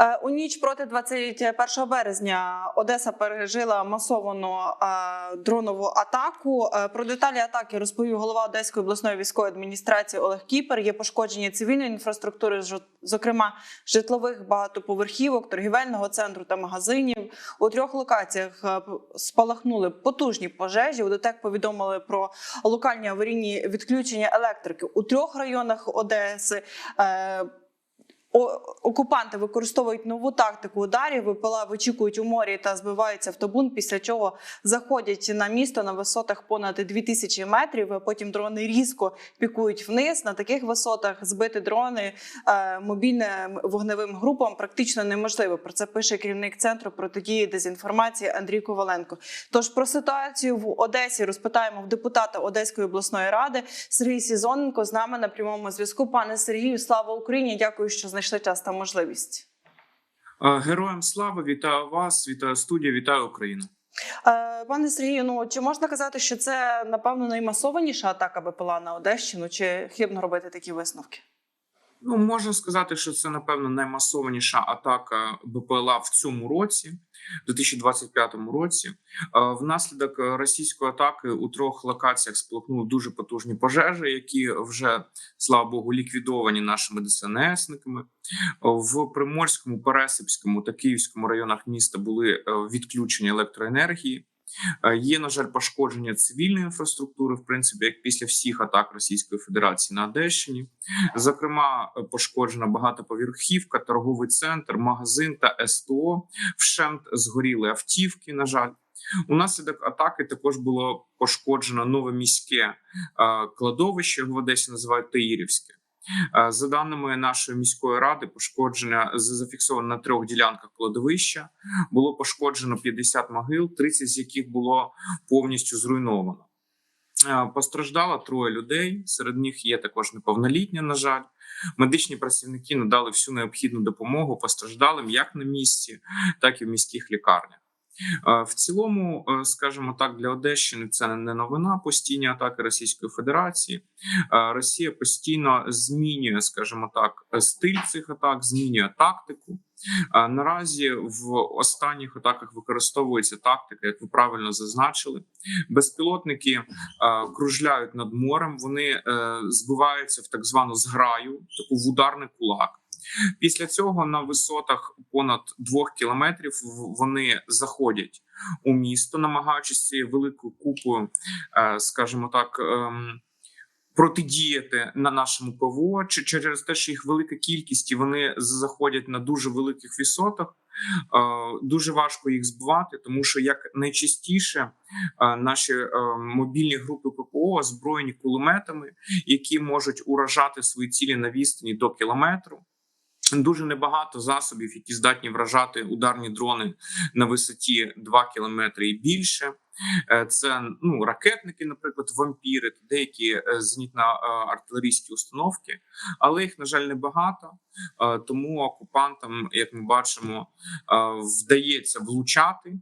Е, У ніч проти 21 березня Одеса пережила масовану е, дронову атаку. Е, Про деталі атаки розповів голова Одеської обласної військової адміністрації Олег Кіпер. Є пошкодження цивільної інфраструктури, зокрема житлових багатоповерхівок, торгівельного центру та магазинів. У трьох локаціях спалахнули потужні пожежі. У ДТЕК повідомили про локальні аварійні відключення електрики у трьох районах Одеси. Окупанти використовують нову тактику ударів, ВПЛА вичікують у морі та збиваються в табун, після чого заходять на місто на висотах понад 2000 метрів. Потім дрони різко пікують вниз. На таких висотах збити дрони е, мобільним вогневим групам практично неможливо. Про це пише керівник центру протидії дезінформації Андрій Коваленко. Тож про ситуацію в Одесі розпитаємо в депутата Одеської обласної ради Сергій Сізоненко з нами на прямому зв'язку. Пане Сергію, слава Україні! Дякую, що знайшли час та можливість. Героям слава, вітаю вас, вітаю студію, вітаю Україну. Е, Пане Сергію, ну чи можна казати, що це напевно наймасованіша атака БПЛА на Одещину? Чи хибно робити такі висновки? Ну можна сказати, що це напевно наймасованіша атака БПЛА в цьому році, в 2025 році. Е, Внаслідок російської атаки у трьох локаціях спалахнули дуже потужні пожежі, які вже слава Богу ліквідовані нашими ДСНСниками. В Приморському, Пересипському та Київському районах міста були е, відключені електроенергії. Е, Є, на жаль, пошкодження цивільної інфраструктури, в принципі, як після всіх атак Російської Федерації на Одещині. Зокрема, е, пошкоджена багатоповерхівка, торговий центр, магазин та СТО. Вщент згоріли автівки. На жаль, унаслідок атаки також було пошкоджено нове міське е, кладовище в Одесі, називають Таїрівське. Е, За даними нашої міської ради, пошкодження зафіксовано на трьох ділянках кладовища. Було пошкоджено 50 могил, 30 з яких було повністю зруйновано. Е, Постраждало троє людей. Серед них є також неповнолітня. На жаль, медичні працівники надали всю необхідну допомогу постраждалим як на місці, так і в міських лікарнях. В цілому, е, скажімо так, для Одещини це не новина постійні атаки Російської Федерації. Е, Росія постійно змінює, скажімо так, стиль цих атак, змінює тактику. Е, Наразі в останніх атаках використовується тактика, як ви правильно зазначили. Безпілотники кружляють над морем. Вони збиваються в так звану зграю, таку в ударний кулак. Після цього на висотах понад двох кілометрів вони заходять у місто, намагаючись великою купою, е, скажімо так. ем, Протидіяти на нашому ПВО чи через те, що їх велика кількість і вони заходять на дуже великих висотах, е, дуже важко їх збивати, тому що як найчастіше е, наші мобільні групи ППО озброєні кулеметами, які можуть уражати свої цілі на відстані до кілометру. Дуже небагато засобів, які здатні вражати ударні дрони на висоті 2 кілометри і більше. Е, Це ну ракетники, наприклад, вампіри, деякі е, зенітно-артилерійські установки, але їх на жаль небагато. Е, Тому окупантам, як ми бачимо, е, вдається влучати.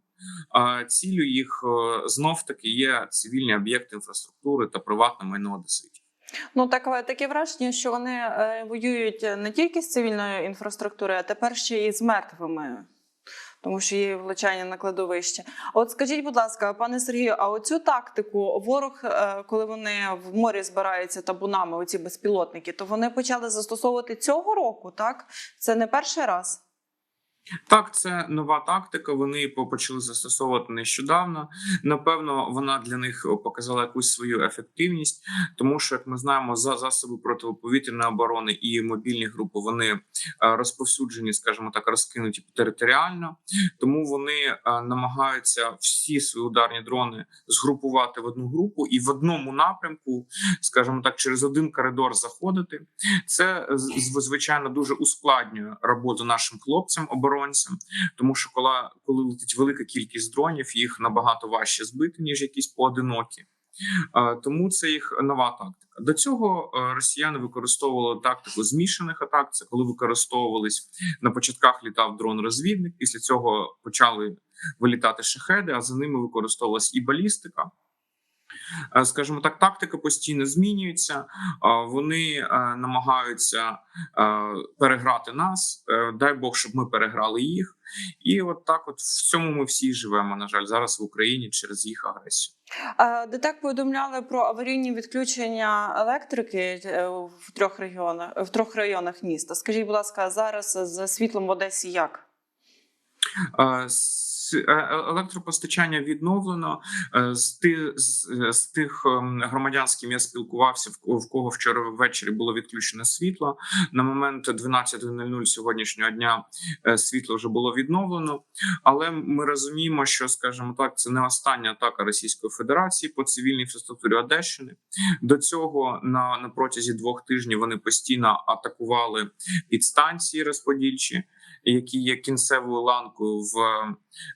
Е, Цілю їх знов таки є цивільні об'єкти інфраструктури та приватне майно одеситів. Ну так таке враження, що вони е, воюють не тільки з цивільною інфраструктурою, а тепер ще і з мертвими. Тому що є влучання на кладовище. От скажіть, будь ласка, пане Сергію, а оцю тактику ворог, е, коли вони в морі збираються табунами, оці безпілотники, то вони почали застосовувати цього року, так? Це не перший раз. Так, це нова тактика. Вони почали застосовувати нещодавно. Напевно, вона для них показала якусь свою ефективність, тому що, як ми знаємо, за засоби протиповітряної оборони і мобільні групи вони е, розповсюджені, скажімо так, розкинуті територіально. Тому вони е, намагаються всі свої ударні дрони згрупувати в одну групу і в одному напрямку, скажімо так, через один коридор заходити. Це звичайно дуже ускладнює роботу нашим хлопцям оборонцям, тому що коли, коли летить велика кількість дронів, їх набагато важче збити ніж якісь поодинокі. Е, Тому це їх нова тактика. До цього е, росіяни використовували тактику змішаних атак. Це коли використовувались на початках літав дрон-розвідник. Після цього почали вилітати шахеди, а за ними використовувалась і балістика. Е, Скажімо так, тактика постійно змінюється. е, Вони е, намагаються переграти нас. Дай Бог, щоб ми переграли їх. І от так, от в цьому ми всі живемо. На жаль, зараз в Україні через їх агресію. ДТЕК повідомляли про аварійні відключення електрики в трьох регіонах в трьох районах міста. Скажіть, будь ласка, зараз з світлом в Одесі як? Електропостачання відновлено Е, з ти з, тих ем, громадян, з ким я спілкувався, в кого вчора ввечері було відключено світло. На момент 12.00 сьогоднішнього дня е, світло вже було відновлено. Але ми розуміємо, що скажімо так, це не остання атака Російської Федерації по цивільній інфраструктурі Одещини. До цього на, на протязі двох тижнів вони постійно атакували підстанції розподільчі, які є кінцевою ланкою в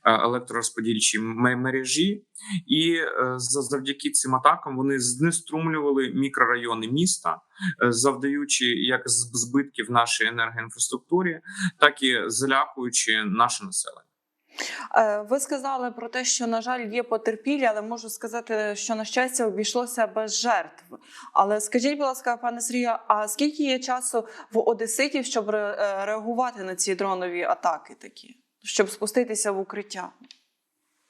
е, електророзподільчій ме- мережі, і е, за- завдяки цим атакам вони знеструмлювали мікрорайони міста, е, завдаючи як збитків нашій енергоінфраструктурі, так і залякуючи наше населення. Ви сказали про те, що на жаль є потерпілі, але можу сказати, що на щастя обійшлося без жертв. Але скажіть, будь ласка, пане Сергію, а скільки є часу в одеситів, щоб реагувати на ці дронові атаки, такі, щоб спуститися в укриття?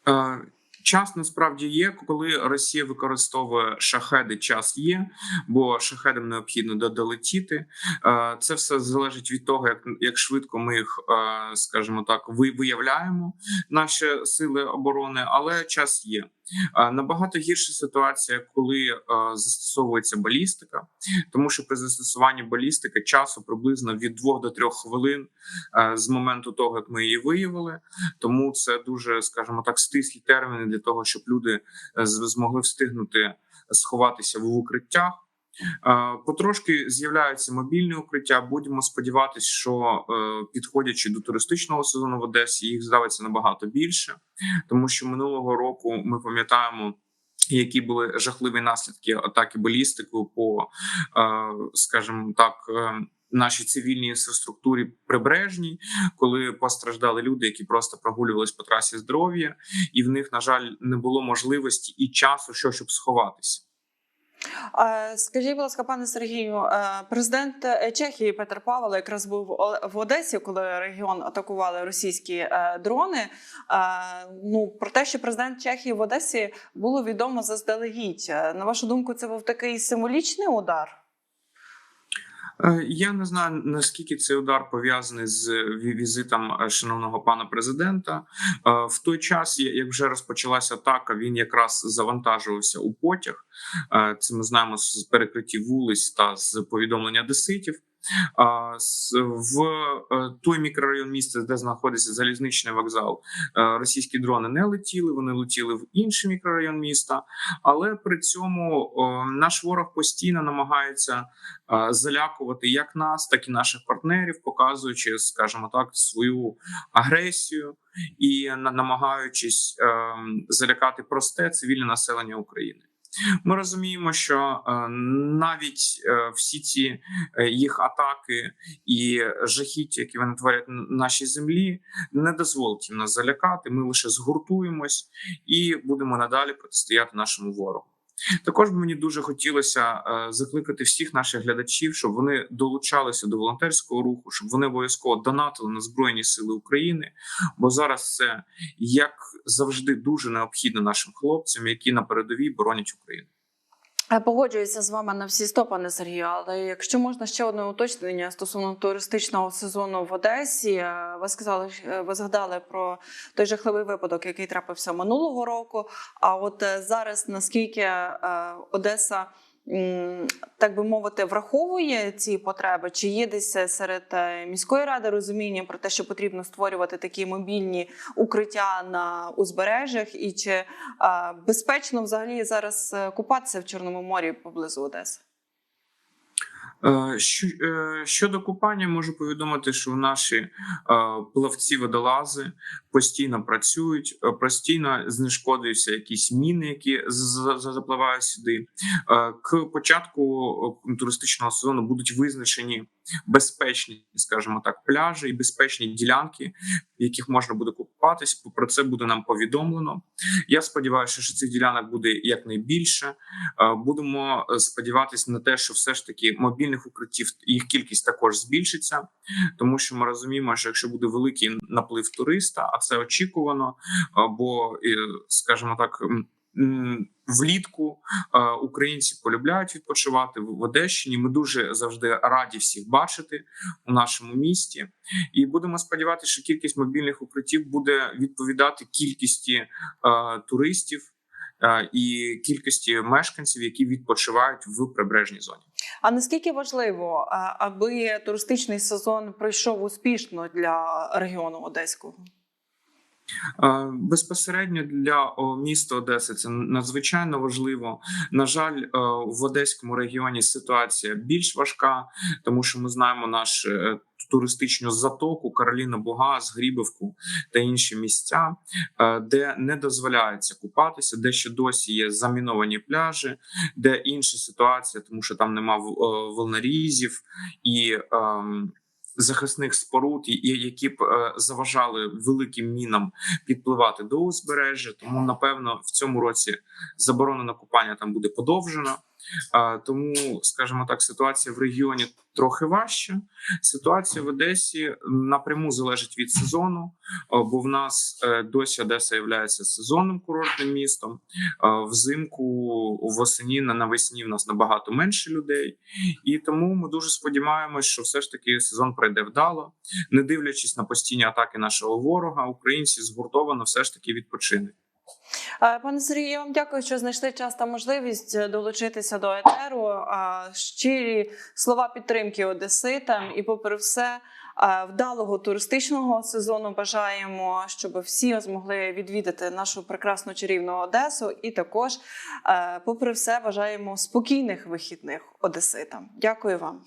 Е, Час насправді є, коли Росія використовує шахеди. Час є, бо шахедам необхідно додолетіти. Е, Це все залежить від того, як, як швидко ми їх, е, скажімо так, ви- виявляємо наші сили оборони, але час є. Набагато гірша ситуація, коли застосовується балістика, тому що при застосуванні балістики часу приблизно від 2 до 3 хвилин з моменту того, як ми її виявили. Тому це дуже, скажімо так, стислі терміни для того, щоб люди е, змогли встигнути сховатися в укриттях. Е, Потрошки з'являються мобільні укриття. Будемо сподіватися, що е, підходячи до туристичного сезону в Одесі, їх з'явиться набагато більше, тому що минулого року ми пам'ятаємо. Які були жахливі наслідки атаки балістикою по, е, скажімо так, нашій цивільній інфраструктурі прибережній, коли постраждали люди, які просто прогулювались по трасі здоров'я, і в них, на жаль, не було можливості і часу, що щоб сховатися. Скажіть, будь ласка, пане Сергію, е, президент е, Чехії Петр Павел якраз був в Одесі, коли регіон атакували російські е, дрони. Ну про те, що президент Чехії в Одесі було відомо заздалегідь. На вашу думку, це був такий символічний удар? Е, Я не знаю наскільки цей удар пов'язаний з візитом е, шановного пана президента. Е, В той час, як вже розпочалася атака, він якраз завантажувався у потяг. Це ми знаємо з перекриттів вулиць та з повідомлення деситів. В е, той мікрорайон міста, де знаходиться залізничний вокзал, е, російські дрони не летіли. Вони летіли в інший мікрорайон міста, але при цьому наш ворог постійно намагається е, залякувати як нас, так і наших партнерів, показуючи, скажімо так, свою агресію і на- намагаючись ем, залякати просте цивільне населення України. Ми розуміємо, що е, навіть е, всі ці е, їх атаки і жахіття, які вони творять на нашій землі, не дозволить їм нас залякати. Ми лише згуртуємось і будемо надалі протистояти нашому ворогу. Також мені дуже хотілося е, закликати всіх наших глядачів, щоб вони долучалися до волонтерського руху, щоб вони обов'язково донатили на збройні сили України. Бо зараз це як завжди дуже необхідно нашим хлопцям, які на передовій боронять Україну. Погоджуюся з вами на всі сто, пане Сергію. Але якщо можна ще одне уточнення стосовно туристичного сезону в Одесі, Е, ви сказали, е, ви згадали про той жахливий випадок, який трапився минулого року. А от е, зараз наскільки Одеса, так би мовити, враховує ці потреби? Чи є десь серед е, міської ради розуміння про те, що потрібно створювати такі мобільні укриття на узбережжях, і чи е, безпечно взагалі зараз е, купатися в Чорному морі поблизу Одеси? Е, е, Щодо купання, можу повідомити, що наші е, плавці водолази постійно працюють, постійно знешкоджуються якісь міни, які запливають сюди. К початку туристичного сезону будуть визначені безпечні, скажімо так, пляжі і безпечні ділянки, в яких можна буде куп- окупатись. Про це буде нам повідомлено. Я сподіваюся, що цих ділянок буде якнайбільше. Е, Будемо е, сподіватися на те, що все ж таки мобільних укриттів їх кількість також збільшиться, тому що ми розуміємо, що якщо буде великий наплив туриста, а це очікувано, бо е, скажімо так. Влітку українці полюбляють відпочивати в Одещині. Ми дуже завжди раді всіх бачити у нашому місті, і будемо сподіватися, що кількість мобільних укриттів буде відповідати кількості туристів і кількості мешканців, які відпочивають в прибережній зоні. А наскільки важливо, аби туристичний сезон пройшов успішно для регіону Одеського? Е, Безпосередньо для міста Одеси це надзвичайно важливо. На жаль, е, в Одеському регіоні ситуація більш важка, тому що ми знаємо наш е, туристичну затоку, Кароліна Бугас, Грібовку та інші місця, де не дозволяється купатися, де ще досі є заміновані пляжі, де інша ситуація, тому що там нема волнорізів і. ем, Захисних споруд, які б е, заважали великим мінам підпливати до узбережжя. Тому напевно в цьому році заборона на купання там буде подовжена. Тому, скажімо так, ситуація в регіоні трохи важча. Ситуація в Одесі напряму залежить від сезону, бо в нас е, досі Одеса є сезонним курортним містом. Взимку восені на навесні в нас набагато менше людей, і тому ми дуже сподіваємось, що все ж таки сезон пройде вдало, не дивлячись на постійні атаки нашого ворога, українці згуртовано все ж таки відпочинуть. Е, Пане Сергію, я вам дякую, що знайшли час та можливість е, долучитися до етеру. Щирі слова підтримки одеситам і, попри все, е, вдалого туристичного сезону бажаємо, щоб всі змогли відвідати нашу прекрасну чарівну Одесу. І також, попри все, бажаємо спокійних вихідних одеситам. Дякую вам.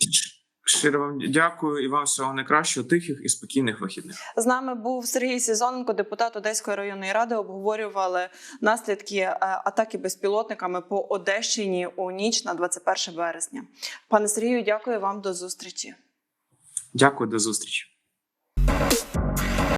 Щиро вам дякую і вам всього найкращого, тихих і спокійних вихідних. З нами був Сергій Сізоненко, депутат Одеської районної ради. Обговорювали наслідки е, атаки безпілотниками по Одещині у ніч на 21 вересня. Пане Сергію, дякую вам до зустрічі. Дякую, до зустрічі.